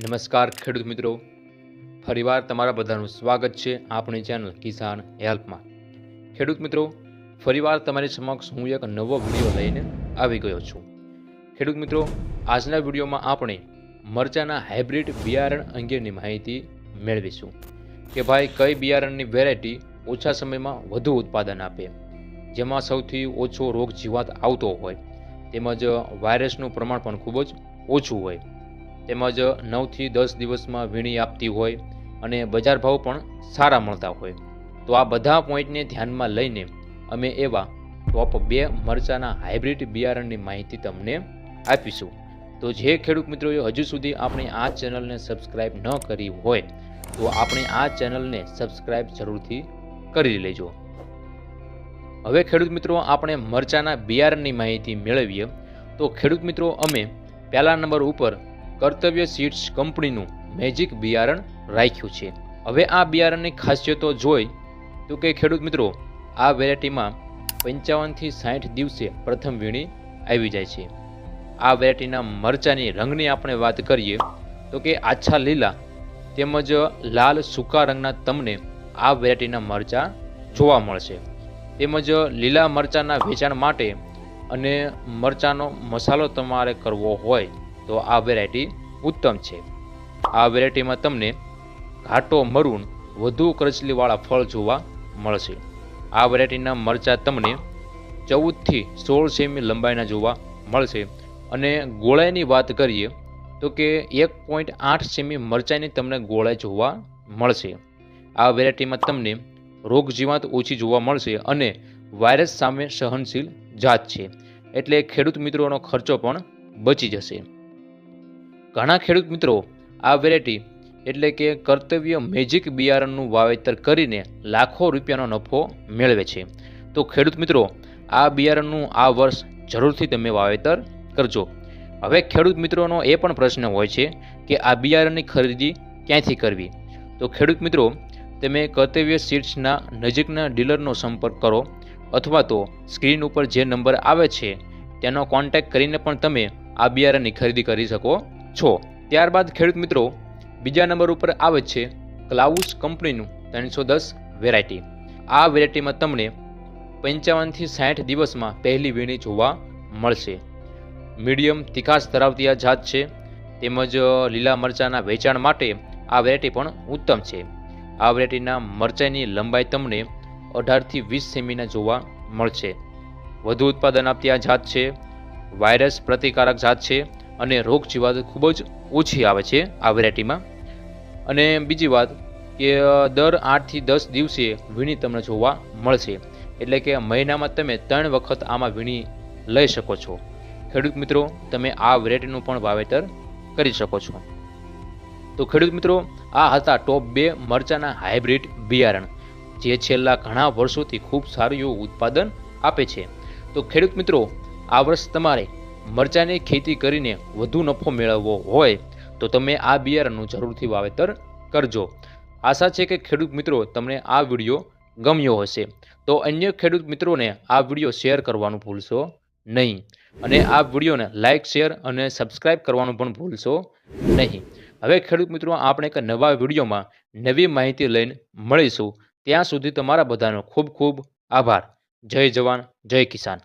નમસ્કાર ખેડૂત મિત્રો. ફરીવાર તમારા બધાનું સ્વાગત છે આપણી ચેનલ કિસાન હેલ્પમાં. ખેડૂત મિત્રો, ફરીવાર તમારી સમક્ષ હું એક નવો વીડિયો લઈને આવી ગયો છું. ખેડૂત મિત્રો, આજના વિડીયોમાં આપણે મરચાના હાઇબ્રિડ બિયારણ અંગેની માહિતી મેળવીશું કે ભાઈ કઈ બિયારણની વેરાયટી ઓછા સમયમાં વધુ ઉત્પાદન આપે. જેમાં સૌથી ઓછો રોગ જીવાત આવતો હોય. તેમજ વાયરસનું પ્રમાણ પણ ખૂબ જ ઓછું હોય. તેમજ નવથી દસ દિવસમાં વીણી આપતી હોય અને બજાર ભાવ પણ સારા મળતા હોય. તો આ બધા પોઈન્ટને ધ્યાનમાં લઈને અમે એવા ટોપ બે મરચાના હાઇબ્રિડ બિયારણની માહિતી તમને આપીશું. તો જે ખેડૂત મિત્રોએ હજુ સુધી આપણે આ ચેનલને સબસ્ક્રાઇબ ન કરી હોય, તો આપણે આ ચેનલને સબસ્ક્રાઇબ જરૂરથી કરી લેજો. હવે ખેડૂત મિત્રો, આપણે મરચાના બિયારણની માહિતી મેળવીએ. તો ખેડૂત મિત્રો, અમે પહેલા નંબર ઉપર કર્તવ્ય સીડ્સ કંપનીનું મેજિક બિયારણ રાખ્યું છે. હવે આ બિયારણની ખાસિયતો જોઈ તો કે ખેડૂત મિત્રો, આ વેરાયટીમાં પંચાવનથી સાઠ દિવસે પ્રથમ વીણી આવી જાય છે. આ વેરાયટીના મરચાની રંગની આપણે વાત કરીએ તો કે આછા લીલા તેમજ લાલ સૂકા રંગના તમને આ વેરાયટીના મરચા જોવા મળશે. તેમજ લીલા મરચાના વેચાણ માટે અને મરચાનો મસાલો તમારે કરવો હોય તો આ વેરાયટી ઉત્તમ છે. આ વેરાયટીમાં તમને ઘાટો મરૂન વધુ કરચલીવાળા ફળ જોવા મળશે. આ વેરાયટીના મરચાં તમને ચૌદથી સોળ સેમી લંબાઈના જોવા મળશે. અને ગોળાઈની વાત કરીએ તો કે એક પોઈન્ટ આઠ સેમી મરચાંની તમને ગોળાઈ જોવા મળશે. આ વેરાયટીમાં તમને રોગ જીવાત ઓછી જોવા મળશે અને વાયરસ સામે સહનશીલ જાત છે. એટલે ખેડૂત મિત્રોનો ખર્ચો પણ બચી જશે. ઘણા ખેડૂત મિત્રો આ વેરાયટી એટલે કે કર્તવ્ય મેજિક બિયારણનું વાવેતર કરીને લાખો રૂપિયાનો નફો મેળવે છે. તો ખેડૂત મિત્રો, આ બિયારણનું આ વર્ષ જરૂરથી તમે વાવેતર કરજો. હવે ખેડૂત મિત્રોનો એ પણ પ્રશ્ન હોય છે કે આ બિયારણની ખરીદી ક્યાંથી કરવી? તો ખેડૂત મિત્રો, તમે કર્તવ્ય સીડ્સના નજીકના ડીલરનો સંપર્ક કરો અથવા તો સ્ક્રીન ઉપર જે નંબર આવે છે, તેનો કોન્ટેક્ટ કરીને પણ તમે આ બિયારણની ખરીદી કરી શકો છો. ત્યારબાદ ખેડૂત મિત્રો, બીજા નંબર ઉપર આવે છે ક્લાઉસ કંપનીનું ત્રણસો દસ વેરાયટી આ વેરાયટીમાં તમને પંચાવનથી સાઠ દિવસમાં પહેલી વીણી જોવા મળશે. મીડિયમ તિખાસ ધરાવતી આ જાત છે. તેમજ, લીલા મરચાના વેચાણ માટે આ વેરાયટી પણ ઉત્તમ છે. આ વેરાયટીના મરચાઈની લંબાઈ તમને અઢારથી વીસ સેમીના જોવા મળશે. વધુ ઉત્પાદન આપતી આ જાત છે. વાયરસ પ્રતિકારક જાત છે. અને રોગ જીવાત ખૂબ જ ઓછી આવે છે આ વેરાયટીમાં. અને બીજી વાત કે દર આઠથી દસ દિવસે વીણી તમને જોવા મળશે. એટલે કે મહિનામાં તમે ત્રણ વખત આમાં વીણી લઈ શકો છો. ખેડૂત મિત્રો, તમે આ વેરાયટીનું પણ વાવેતર કરી શકો છો. તો ખેડૂત મિત્રો, આ હતા ટોપ બે મરચાના હાઇબ્રિડ બિયારણ, જે છેલ્લા ઘણા વર્ષોથી ખૂબ સારું એવું ઉત્પાદન આપે છે. તો ખેડૂત મિત્રો, આ વર્ષ તમારે મરચાની ખેતી કરીને વધુ નફો મેળવવો હોય તો તમે આ બિયારણનું જરૂરથી વાવેતર કરજો. આશા છે કે ખેડૂત મિત્રો તમને આ વીડિયો ગમ્યો હશે. તો અન્ય ખેડૂત મિત્રોને આ વીડિયો શેર કરવાનું ભૂલશો નહીં અને આ વિડીયોને લાઇક શેર અને સબસ્ક્રાઇબ કરવાનું પણ ભૂલશો નહીં. હવે ખેડૂત મિત્રો, આપણે એક નવા વિડીયોમાં નવી માહિતી લઈને મળીશું. ત્યાં સુધી તમારા બધાનો ખૂબ ખૂબ આભાર. જય જવાન, જય કિસાન.